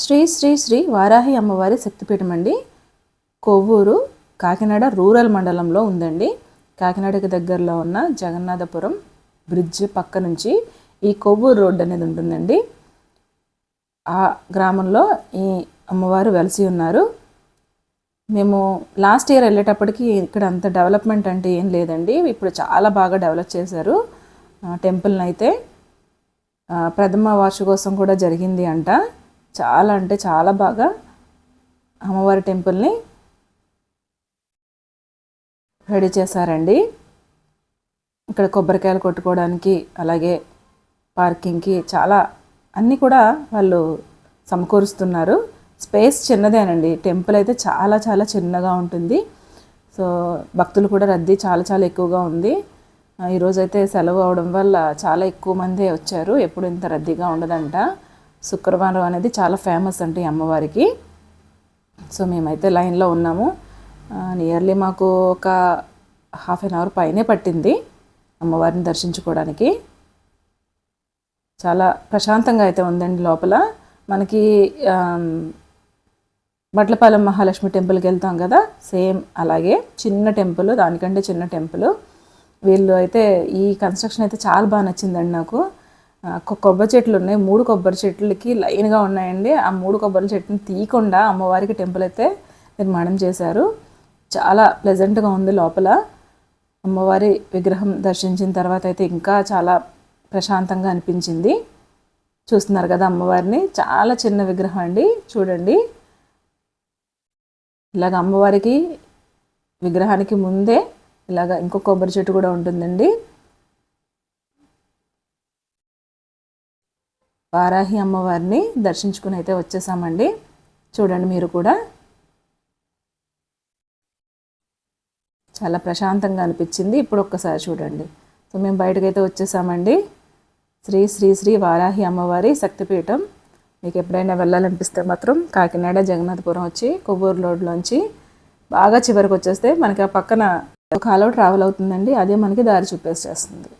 శ్రీ శ్రీ శ్రీ వారాహి అమ్మవారి శక్తిపీఠం అండి. కొవ్వూరు కాకినాడ రూరల్ మండలంలో ఉందండి. కాకినాడకి దగ్గరలో ఉన్న జగన్నాథపురం బ్రిడ్జ్ పక్క నుంచి ఈ కొవ్వూరు రోడ్ అనేది ఉంటుందండి. ఆ గ్రామంలో ఈ అమ్మవారు వెలిసి ఉన్నారు. మేము లాస్ట్ ఇయర్ వెళ్ళేటప్పటికి ఇక్కడ అంత డెవలప్మెంట్ అంటే ఏం లేదండి. ఇప్పుడు చాలా బాగా డెవలప్ చేశారు. టెంపుల్ని అయితే ప్రథమ వార్షికోత్సవం కూడా జరిగింది అంట. చాలా అంటే చాలా బాగా అమ్మవారి టెంపుల్ని రెడీ చేశారండి. ఇక్కడ కొబ్బరికాయలు కొట్టుకోవడానికి అలాగే పార్కింగ్కి చాలా అన్నీ కూడా వాళ్ళు సమకూరుస్తున్నారు. స్పేస్ చిన్నదేనండి. టెంపుల్ అయితే చాలా చాలా చిన్నగా ఉంటుంది. సో భక్తులు కూడా రద్దీ చాలా చాలా ఎక్కువగా ఉంది. ఈరోజైతే ఈరోజు అయితే సెలవు అవడం వల్ల చాలా ఎక్కువ మందే వచ్చారు. ఎప్పుడు ఇంత రద్దీగా ఉండదంట. శుక్రవారం అనేది చాలా ఫేమస్ అండి ఈ అమ్మవారికి. సో మేమైతే లైన్లో ఉన్నాము. నియర్లీ మాకు ఒక హాఫ్ అన్ అవర్ పైనే పట్టింది అమ్మవారిని దర్శించుకోవడానికి. చాలా ప్రశాంతంగా అయితే ఉందండి లోపల. మనకి బట్లపాలెం మహాలక్ష్మి టెంపుల్కి వెళ్తాం కదా సేమ్ అలాగే చిన్న టెంపుల్ దానికంటే చిన్న టెంపుల్ వీళ్ళు అయితే ఈ కన్స్ట్రక్షన్ అయితే చాలా బాగా నచ్చిందండి నాకు. కొబ్బరి చెట్లు ఉన్నాయి. మూడు కొబ్బరి చెట్లకి లైన్గా ఉన్నాయండి. ఆ మూడు కొబ్బరి చెట్లను తీయకుండా అమ్మవారికి టెంపుల్ అయితే నిర్మాణం చేశారు. చాలా ప్లెజెంట్గా ఉంది లోపల. అమ్మవారి విగ్రహం దర్శించిన తర్వాత అయితే ఇంకా చాలా ప్రశాంతంగా అనిపించింది. చూస్తున్నారు కదా అమ్మవారిని. చాలా చిన్న విగ్రహం అండి. చూడండి. ఇలాగ అమ్మవారికి విగ్రహానికి ముందే ఇలాగ ఇంకో కొబ్బరి చెట్టు కూడా ఉంటుందండి. వారాహి అమ్మవారిని దర్శించుకుని అయితే వచ్చేసామండి. చూడండి మీరు కూడా. చాలా ప్రశాంతంగా అనిపించింది. ఇప్పుడు ఒక్కసారి చూడండి. సో మేము బయటకైతే వచ్చేసామండి. శ్రీ శ్రీ శ్రీ వారాహి అమ్మవారి శక్తిపీఠం. మీకు ఎప్పుడైనా వెళ్ళాలనిపిస్తే మాత్రం కాకినాడ జగన్నాథపురం వచ్చి కొవ్వూరు రోడ్లోంచి బాగా చివరికి వచ్చేస్తే మనకి ఆ పక్కన ఒక కాలువ ట్రావెల్ అవుతుందండి. అదే మనకి దారి చూపేసేస్తుంది.